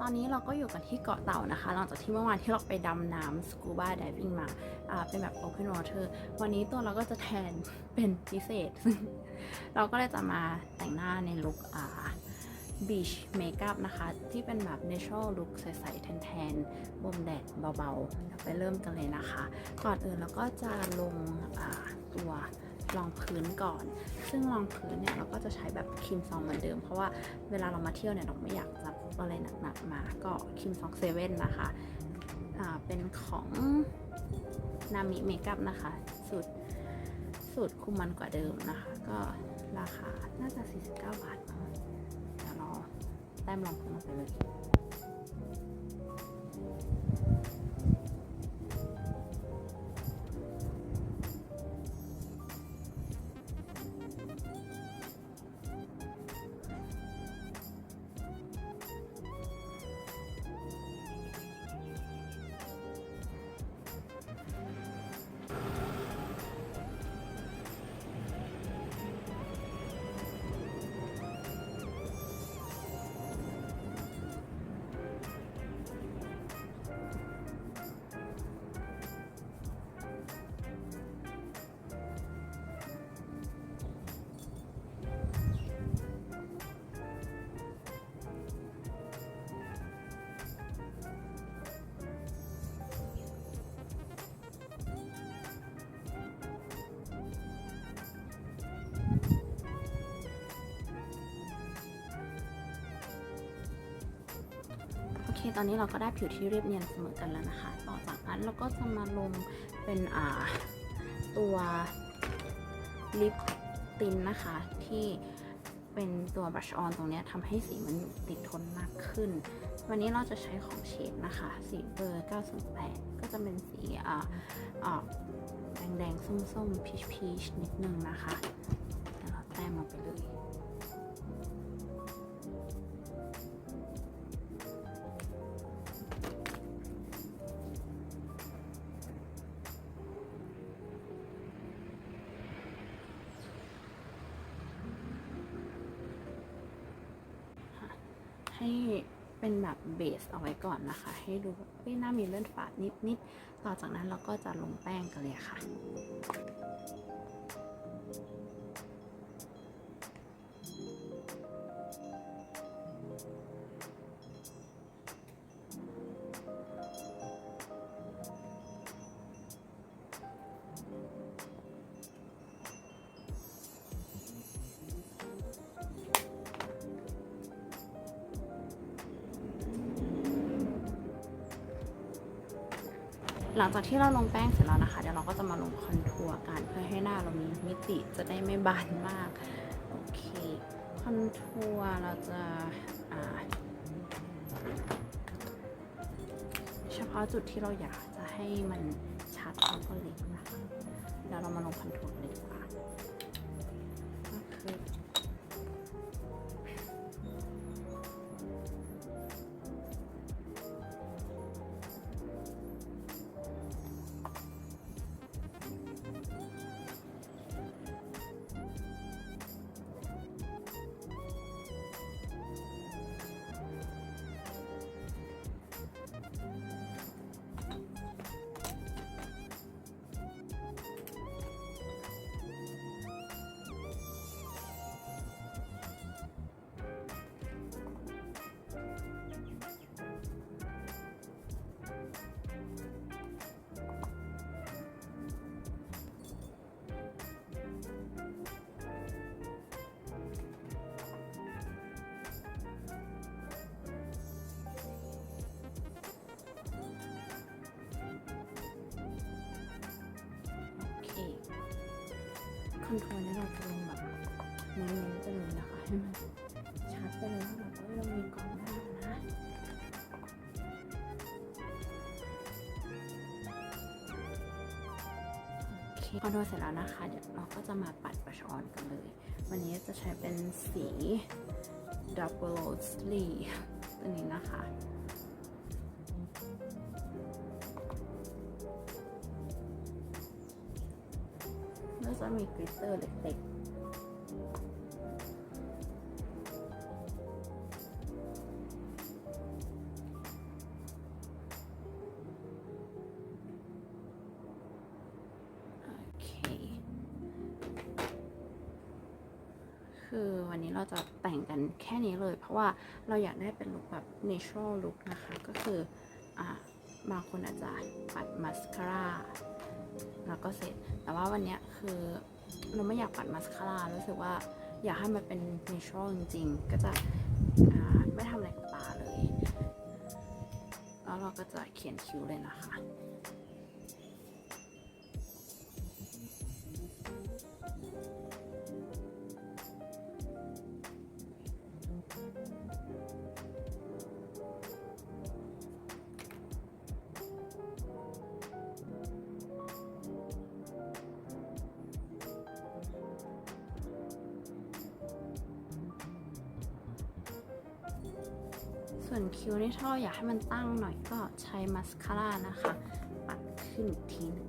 ตอนนี้เราก็อยู่กันที่เกาะเต่านะคะ หลังจากที่เมื่อวานที่เราไปดำน้ำสกูบ a ได v ิ n งมาเป็นแบบ Open Water วันนี้ตัวเราก็จะแทนเป็นพิเศษ เราก็เลยจะมาแต่งหน้าในลุคอ่า beach makeup นะคะ ที่เป็นแบบ natural look ใสๆแทนๆบ่มแดดเบาๆ ไปเริ่มกันเลยนะคะ ก่อนอื่นเราก็จะลงตัว รองพื้นก่อน ซึ่งรองพื้นเนี่ยเราก็จะใช้แบบครีมซองเหมือนเดิม เพราะว่าเวลาเรามาเที่ยวเนี่ยเราไม่อยากจะอะไรหนักๆมา ก็ครีมซองเซเว่นนะคะอ่าเป็นของนามิเมคอัพนะคะสูตรสูตรคุมมันกว่าเดิมนะคะ ก็ราคาน่าจะ 49 บาทเดี๋ยวรอแต้มรองพื้นลงไปเลย ตอนนี้เราก็ได้ผิวที่เรียบเนียนเสมอกันแล้วนะคะ ต่อจากนั้นเราก็จะมาลงเป็นอ่าตัวลิปตินนะคะ ที่เป็นตัวบัชออนตรงนี้ทำให้สีมันติดทนมากขึ้น วันนี้เราจะใช้ของเชดนะคะ สีเบอร์ 908 ก็จะเป็นสีอ่าอกแดงๆ ส้มๆพีชพีชนิดนึงนะคะเดี๋ยวเราแต้มลงไปเลย ให้เป็นแบบเบสเอาไว้ก่อนนะคะ ให้ดูเฮ้ยหน้ามีเลื่อนฝาดนิดๆ ต่อจากนั้นเราก็จะลงแป้งกันเลยค่ะ หลังจากที่เราลงแป้งเสร็จแล้วนะคะ เดี๋ยวเราก็จะมาลงคอนทัวร์กันเพื่อให้หน้าเรามีมิติจะได้ไม่บานมาก โอเค คอนทัวร์เราจะเฉพาะจุดที่เราอยากจะให้มันชัดแล้วก็เล็กนะคะเดี๋ยวเรามาลงคอนทัวร์กันเลยดีกว่าก็คือ คอนโทรลเนี่ยเราจะลงแบบเน้นๆไปเลยนะคะให้มันชัดไปเลยว่าแบบว่าเรามีกล้องหน้านะโอเคคอนโทรลเสร็จแล้วนะคะ เดี๋ยวเราก็จะมาปัดประชอนกันเลย วันนี้จะใช้เป็นสี Double Sleeve ตัวนี้นะคะ จะมีกริตเตอร์เล็กคือวันนี้เราจะแต่งกันแค่นี้เลย เพราะว่าเราอยากได้เป็นลุคแบบ natural look นะคะ ก็คืออบางคนอาจจะปัดมาสคาร่า แล้วก็เสร็จ แต่ว่าวันนี้คือเราไม่อยากปัดมาสคาร่ารู้สึกว่าอยากให้มันเป็น natural จริงๆ ก็จะไม่ทำอะไรกับตาเลย แล้วเราก็จะเขียนคิ้วเลยนะคะ ส่วนคิ้วนี่ถ้าเราอยากให้มันตั้งหน่อยก็ใช้มัสคาร่านะคะ ปัดขึ้นทีหนึ่ง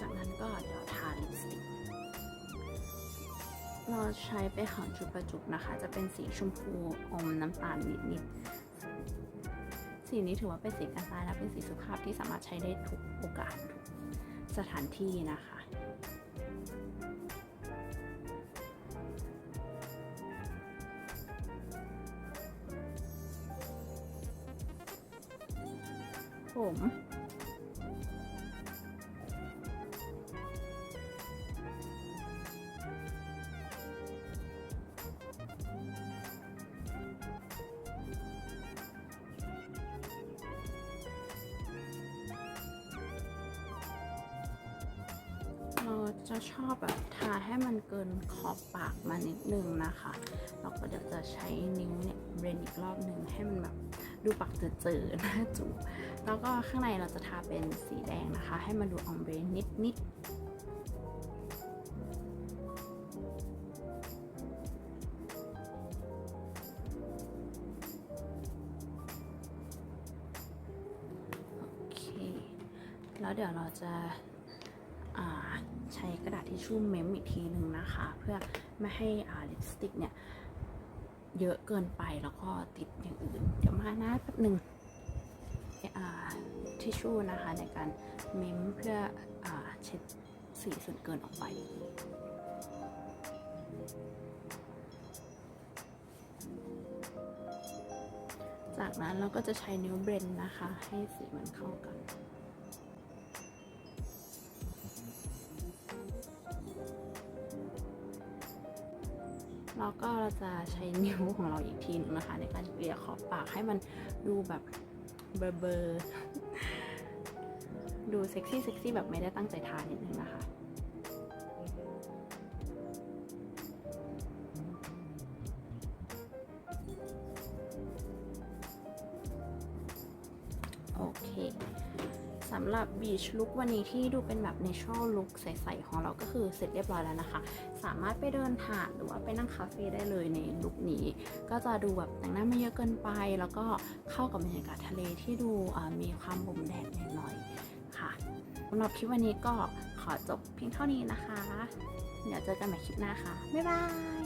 จากนั้นก็เดี๋ยวทาลิปสติก เราใช้ไปของจุบประจุกนะคะ จะเป็นสีชมพูอมน้ำตาลนิดๆ สีนี้ถือว่าเป็นสีกันตายและเป็นสีสุภาพที่สามารถใช้ได้ทุกโอกาสทุกสถานที่นะคะผม จะชอบแบบทาให้มันเกินขอบปากมานิดนึงนะคะเราก็เดี๋ยวจะใช้นิ้วเนี่ยเบรนอีกรอบหนึ่งให้มันแบบดูปากเจอๆหน้าจูบแล้วก็ข้างในเราจะทาเป็นสีแดงนะคะ ให้มันดูออมเบรนนิดๆโอเคแล้วเดี๋ยวเราจะ ใช้กระดาษทิชชู่เม้มอีกทีหนึ่งนะคะ เพื่อไม่ให้ลิปสติกเนี่ยเยอะเกินไปแล้วก็ติดอย่างอื่น เดี๋ยวมานะแป๊บหนึ่งทิชชู่นะคะในการเม้มเพื่ออเช็ดสีส่วนเกินออกไปจากนั้นเราก็จะใช้นิ้วเบรนนะคะ ให้สีมันเข้ากัน แล้วก็เราจะใช้นิ้วของเราอีกทีหนึงนะคะ ในการเกลี่ยขอบปากให้มันดูแบบเบอร์เบอร์ดูเซ็กซี่เซ็กซี่แบบไม่ได้ตั้งใจทานิดนึงนะคะ สำหรับบีชลุควันนี้ที่ดูเป็นแบบ natural look ใสๆของเราก็คือเสร็จเรียบร้อยแล้วนะคะ สามารถไปเดินผ่านหรือว่าไปนั่งคาเฟ่ได้เลยในลุคนี้ ก็จะดูแบบแต่งหน้าไม่เยอะเกินไป แล้วก็เข้ากับบรรยากาศทะเลที่ดูมีความบ่มแดดหน่อยๆค่ะสำหรับคลิปวันนี้ก็ขอจบเพียงเท่านี้นะคะ เดี๋ยวเจอกันใหม่คลิปหน้าค่ะ บ๊ายบาย